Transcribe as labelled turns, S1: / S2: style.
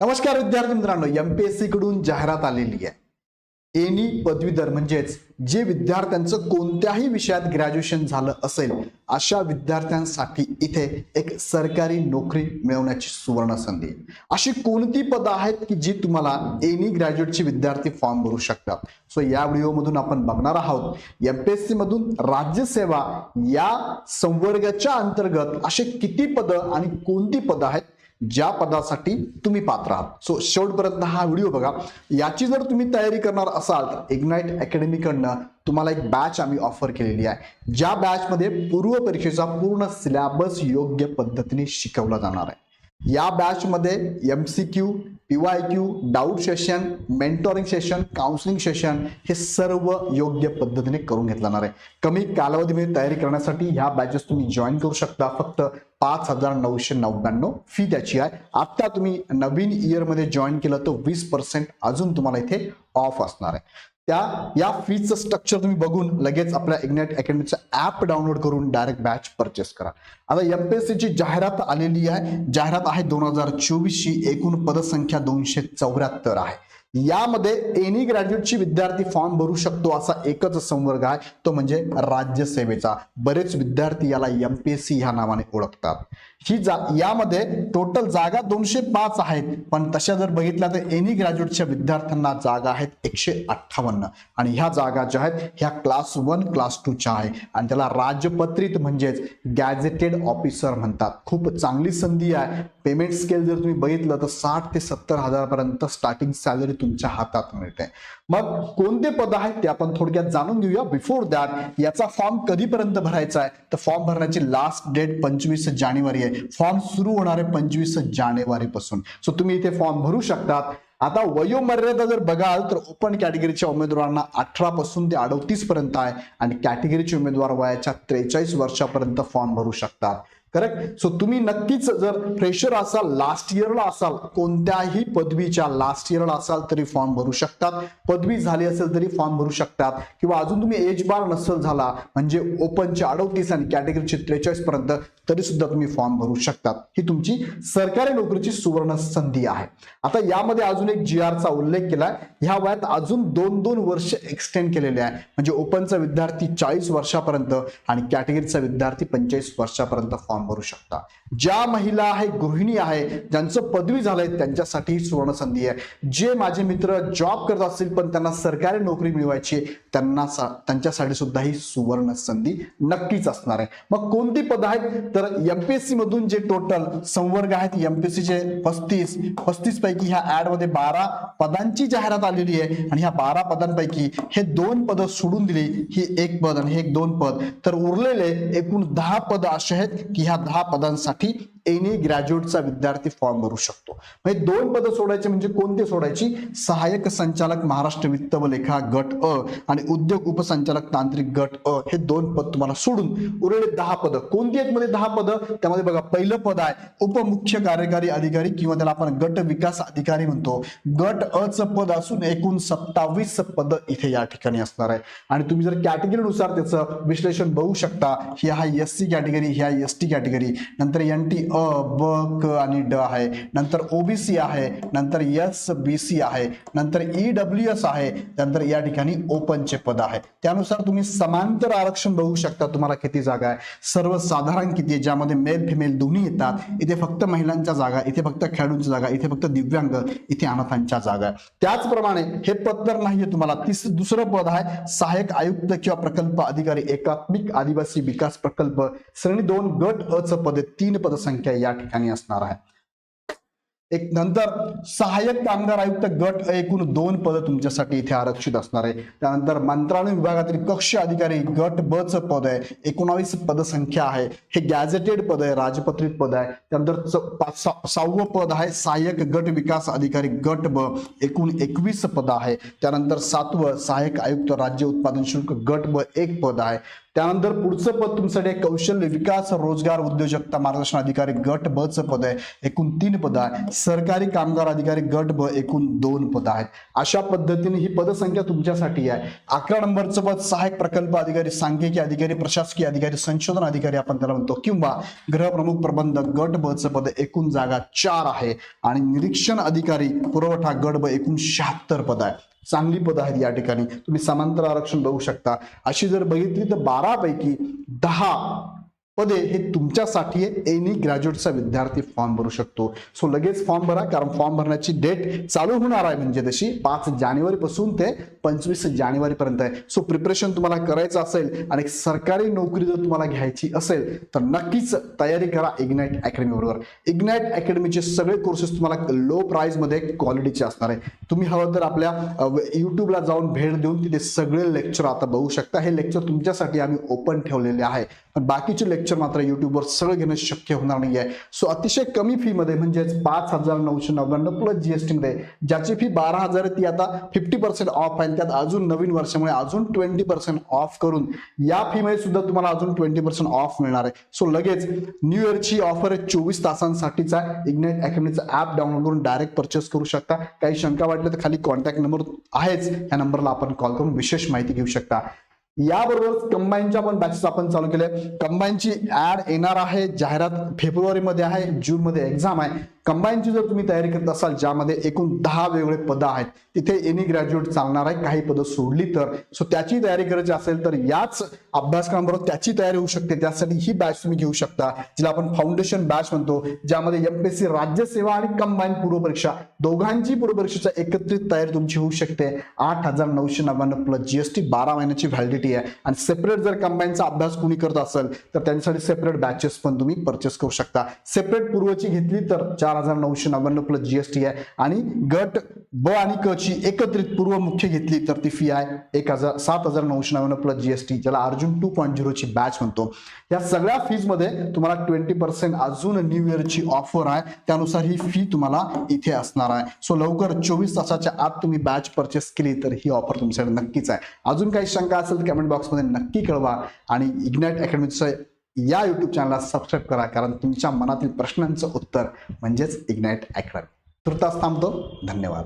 S1: नमस्कार विद्यार्थी मित्रांनो एमपीएससी कडून जाहिरात आलेली आहे. एनी पदवीधर म्हणजेच जे विद्यार्थ्यांचं कोणत्याही विषयात ग्रॅज्युएशन झालं असेल अशा विद्यार्थ्यांसाठी इथे एक सरकारी नोकरी मिळवण्याची सुवर्ण संधी अशी कोणती पदं आहेत की जी तुम्हाला एनी ग्रॅज्युएटचे विद्यार्थी फॉर्म भरू शकतात? सो या व्हिडिओमधून आपण बघणार आहोत एमपीएससी मधून राज्यसेवा या संवर्गाच्या अंतर्गत असे किती पदं आणि कोणती पदं आहेत? ज्या पदासाठी तुम्ही पात्र आहात. सो शेवटपर्यंत हा व्हिडिओ बघा. याची जर तुम्ही तयारी करणार असाल तर इग्नाईट अकॅडमीकडनं तुम्हाला एक बॅच आम्ही ऑफर केलेली आहे. ज्या बॅचमध्ये पूर्व परीक्षेचा पूर्ण सिलॅबस योग्य पद्धतीने शिकवला जाणार आहे. या बॅचमध्ये M C Q P Y Q doubt session mentoring session counselling session हे सर्व योग्य पद्धतीने करून घेतलं आहे. कमी कालावधीमध्ये तयारी करण्यासाठी ह्या बॅचेस तुम्ही जॉईन करू शकता. फक्त पाच हजार नऊशे नव्याण्णव फी त्याची आहे. आता तुम्ही नवीन इयरमध्ये जॉईन केलं तर वीस पर्सेंट अजून तुम्हाला इथे ऑफ असणार आहे. त्या या फीचं स्ट्रक्चर तुम्ही बघून लगेच आपल्या इग्नेट अकॅडमीचं ॲप डाउनलोड करून डायरेक्ट बॅच परचेस करा. आता एमपीएससीची जाहिरात आलेली आहे. जाहिरात आहे दोन हजार चोवीसची. एकूण पदसंख्या दोनशे चौऱ्याहत्तर आहे. यामध्ये एनी ग्रॅज्युएटची विद्यार्थी फॉर्म भरू शकतो असा एकच संवर्ग आहे. तो म्हणजे राज्यसेवेचा. बरेच विद्यार्थी याला एमपीएससी ह्या नावाने ओळखतात. ही जा यामध्ये टोटल जागा दोनशे पाच आहेत. पण तशा जर बघितल्या तर एनी ग्रॅज्युएटच्या विद्यार्थ्यांना जागा आहेत एकशे अठ्ठावन्न. आणि ह्या जागा ज्या आहेत ह्या क्लास वन क्लास टूच्या आहे. आणि त्याला राजपत्रित म्हणजेच गॅझेटेड ऑफिसर म्हणतात. खूप चांगली संधी आहे. पेमेंट स्केल जर तुम्ही बघितलं तर साठ ते सत्तर हजारपर्यंत स्टार्टिंग सॅलरी तुमच्या हातात मिळते. मग कोणते पद आहेत ते आपण थोडक्यात जाणून घेऊया. बिफोर दॅट याचा फॉर्म कधीपर्यंत भरायचा आहे? तर फॉर्म भरण्याची लास्ट डेट पंचवीस जानेवारी आहे. फॉर्म सुरू होणार आहे पंचवीस जानेवारी पासून सो तुम्ही इथे फॉर्म भरू शकतात. आता वयोमर्यादा जर बघाल तर ओपन कॅटेगरीच्या उमेदवारांना अठरा पासून ते अडतीस पर्यंत आहे. आणि कॅटेगरीचे उमेदवार वयाच्या त्रेचाळीस वर्षापर्यंत फॉर्म भरू शकतात. करेक्ट सो तुम्ही नक्कीच जर फ्रेशर असाल लास्ट इयरला असाल कोणत्याही पदवीच्या लास्ट इयरला असाल तरी फॉर्म भरू शकतात. पदवी झाली असेल तरी फॉर्म भरू शकतात. किंवा अजून तुम्ही एज बार नसेल झाला म्हणजे ओपनचे अडतीस आणि कॅटेगरीचे त्रेचाळीस पर्यंत तरी सुद्धा तुम्ही फॉर्म भरू शकतात. ही तुमची सरकारी नोकरीची सुवर्ण संधी आहे. आता यामध्ये अजून एक जी आरचा उल्लेख केलाय. ह्या वयात अजून दोन दोन वर्ष एक्सटेंड केलेले आहे. म्हणजे ओपनचा विद्यार्थी चाळीस वर्षापर्यंत आणि कॅटेगरीचा विद्यार्थी पंचेचाळीस वर्षापर्यंत फॉर्म भरू शकता. ज्या महिला आहे गृहिणी आहे ज्यांचं पदवी झालंय त्यांच्यासाठी ही सुवर्ण संधी आहे. जे माझे मित्र जॉब करत असतील पण त्यांना सरकारी नोकरी मिळवायची त्यांना त्यांच्यासाठी सुद्धा ही सुवर्ण संधी नक्कीच असणार आहे. मग कोणती पद आहेत? तर एमपीएससी मधून जे टोटल संवर्ग आहेत एमपीएससीचे पस्तीस पस्तीस पैकी ह्या ऍडमध्ये बारा पदांची जाहिरात आलेली आहे आणि ह्या बारा पदांपैकी हे दोन पद सोडून दिली ही एक पद आणि हे एक दोन पद. तर उरलेले एकूण दहा पद असे आहेत की ह्या दहा पदांसाठी एनी ग्रॅज्युएटचा विद्यार्थी फॉर्म भरू शकतो. म्हणजे दोन पद सोडायचे म्हणजे कोणते सोडायची? सहाय्यक संचालक महाराष्ट्र वित्त व लेखा गट अ आणि उद्योग उपसंचालक तांत्रिक गट अ हे दोन पद तुम्हाला सोडून उरलेले दहा पद. कोणती आहेत मध्ये दहा पद? त्यामध्ये बघा पहिलं पद आहे उपमुख्य कार्यकारी अधिकारी किंवा त्याला आपण गट विकास अधिकारी म्हणतो. गट अ च पद असून एकूण सत्तावीस पद इथे या ठिकाणी असणार आहे. आणि तुम्ही जर कॅटेगरीनुसार त्याचं विश्लेषण बघू शकता ही आहे एस सी कॅटेगरी ही आहे एस टी कॅटेगरी नंतर एन टी अ ब क आणि ड आहे. नंतर ओबीसी आहे नंतर एस बी सी आहे नंतर ई डब्ल्यू एस आहे त्यानंतर या ठिकाणी ओपनचे पद आहे. त्यानुसार तुम्ही समांतर आरक्षण बघू शकता तुम्हाला किती जागा आहे. सर्वसाधारण किती आहे ज्यामध्ये मेल फिमेल दोन्ही येतात. इथे फक्त महिलांच्या जागा इथे फक्त खेळाडूंच्या जागा इथे फक्त दिव्यांग इथे अनाथांच्या जागा आहे. त्याचप्रमाणे हे पद तर नाहीये तुम्हाला. तिस दुसरं पद आहे सहाय्यक आयुक्त किंवा प्रकल्प अधिकारी एकात्मिक आदिवासी विकास प्रकल्प. श्रेणी दोन गट अ च पद तीन पदसंख्या या ठिकाणी असणार आहे. एक नंतर सहाय्यक कामगार आयुक्त गट एकूण दोन पद तुमच्यासाठी इथे आरक्षित असणार आहे. त्यानंतर मंत्रालय विभागातील कक्ष अधिकारी गट ब च पद आहे. एकोणावीस पदसंख्या आहे. हे गॅझेटेड पद आहे राजपत्रित पद आहे. त्यानंतर पाच- सहावं पद आहे सहाय्यक गट विकास अधिकारी गट ब. एकूण एकवीस पद आहे. त्यानंतर सातवं सहाय्यक आयुक्त राज्य उत्पादन शुल्क गट ब. एक पद आहे. त्यानंतर पुढचं पद तुमच्यासाठी कौशल्य विकास रोजगार उद्योजकता मार्गदर्शन अधिकारी गट ब च पद आहे. एकूण तीन पद आहे. सरकारी कामगार अधिकारी गट ब एकूण दोन पद आहेत. अशा पद्धतीने ही पदसंख्या तुमच्यासाठी आहे. अकरा नंबरचं पद सहाय्यक प्रकल्प अधिकारी सांख्यिकी अधिकारी प्रशासकीय अधिकारी संशोधन अधिकारी आपण त्याला म्हणतो किंवा गृहप्रमुख प्रबंधक गट ब चं पद एकूण जागा चार आहे. आणि निरीक्षण अधिकारी पुरवठा गट ब एकूण शहात्तर पद आहे. चांगली पद आहेत या ठिकाणी. तुम्ही समांतर आरक्षण बघू शकता. अशी जर बघितली तर बारा पैकी दहा पदे हे तुमच्यासाठी एनी ग्रॅज्युएटचा विद्यार्थी फॉर्म भरू शकतो. सो लगेच फॉर्म भरा कारण फॉर्म भरण्याची डेट चालू होणार आहे म्हणजे तशी पाच जानेवारीपासून ते पंचवीस जानेवारीपर्यंत आहे. सो प्रिपरेशन तुम्हाला करायचं असेल आणि सरकारी नोकरी जर तुम्हाला घ्यायची असेल तर नक्कीच तयारी करा इग्नाइट अकॅडमी बरोबर. अकॅडमीचे सगळे कोर्सेस तुम्हाला लो प्राईजमध्ये क्वालिटीचे असणार आहे. तुम्ही हवं तर आपल्या युट्यूबला जाऊन भेट देऊन तिथे सगळे लेक्चर आता बघू शकता. हे लेक्चर तुमच्यासाठी आम्ही ओपन ठेवलेले आहे. पण बाकीचे लेक्चर मात्र युट्यूबवर सगळं घेणं शक्य होणार नाही आहे सो अतिशय कमी फीमध्ये म्हणजेच पाच हजार नऊशे नव्याण्णव प्लस जीएसटीमध्ये ज्याची फी बारा हजार आहे ती आता फिफ्टी पर्सेंट ऑफ आहे. त्यात अजून नवीन वर्षामुळे अजून ट्वेंटी पर्सेंट ऑफ करून या फी मध्ये सुद्धा तुम्हाला अजून ट्वेंटी पर्सेंट ऑफ मिळणार आहे. सो लगेच न्यू इयरची ऑफर आहे चोवीस तासांसाठीचा. इग्नाइट अकॅडमीचा ऍप डाउनलोड करून डायरेक्ट परचेस करू शकता. काही शंका वाटल्या तर खाली कॉन्टॅक्ट नंबर आहेच. या नंबरला आपण कॉल करून विशेष माहिती घेऊ शकता. याबरोबरच कंबाईनच्या पण बॅचेस आपण चालू केले कंबाईनची ऍड येणार आहे जाहिरात फेब्रुवारीमध्ये आहे जून मध्ये एक्झाम आहे. कंबाईनची जर तुम्ही तयारी करत असाल ज्यामध्ये एकूण दहा वेगवेगळे पदं आहेत तिथे एनी ग्रॅज्युएट चालणार आहे काही पदं सोडली तर. सो त्याची तयारी करायची असेल तर याच अभ्यासक्रमाबरोबर त्याची तयारी होऊ शकते. त्यासाठी ही बॅच तुम्ही घेऊ शकता जिला आपण फाउंडेशन बॅच म्हणतो ज्यामध्ये एमपीएससी राज्यसेवा आणि कंबाईन पूर्व परीक्षा दोघांची पूर्वपरीक्षेचा एकत्रित तयारी तुमची होऊ शकते. आठ हजार नऊशे नव्याण्णव प्लस जीएसटी बारा महिन्याची व्हॅलिडिटी आहे. आणि सेपरेट जर कंबाईनचा अभ्यास कुणी करत असेल तर त्यांच्यासाठी सेपरेट बॅचेस पण तुम्ही परचेस करू शकता. सेपरेट पूर्वची घेतली तर चार हजार नऊशे नव्याण्णव प्लस जीएसटी आहे. आणि गट ब आणि क ची एकत्रित पूर्व मुख्य घेतली तर ती फी आहे एक हजार सात हजार नऊशे नव्याण्णव प्लस जीएसटी ज्याला अर्जुन टू पॉईंट झिरोची बॅच म्हणतो. या सगळ्या फीजमध्ये तुम्हाला ट्वेंटी पर्सेंट अजून न्यू इयरची ऑफर आहे. त्यानुसार ही फी तुम्हाला इथे असणार आहे. सो लवकर चोवीस तासाच्या आत तुम्ही बॅच परचेस केली तर ही ऑफर तुमच्याकडे नक्कीच आहे. अजून काही शंका असेल तर कमेंट बॉक्समध्ये नक्की कळवा. आणि इग्नाइट अकॅडमीचं या युट्यूब चॅनलला सबस्क्राईब करा कारण तुमच्या मनातील प्रश्नांचं उत्तर म्हणजेच इग्नाईट अकॅडमी तुर्तास थांबतो. धन्यवाद.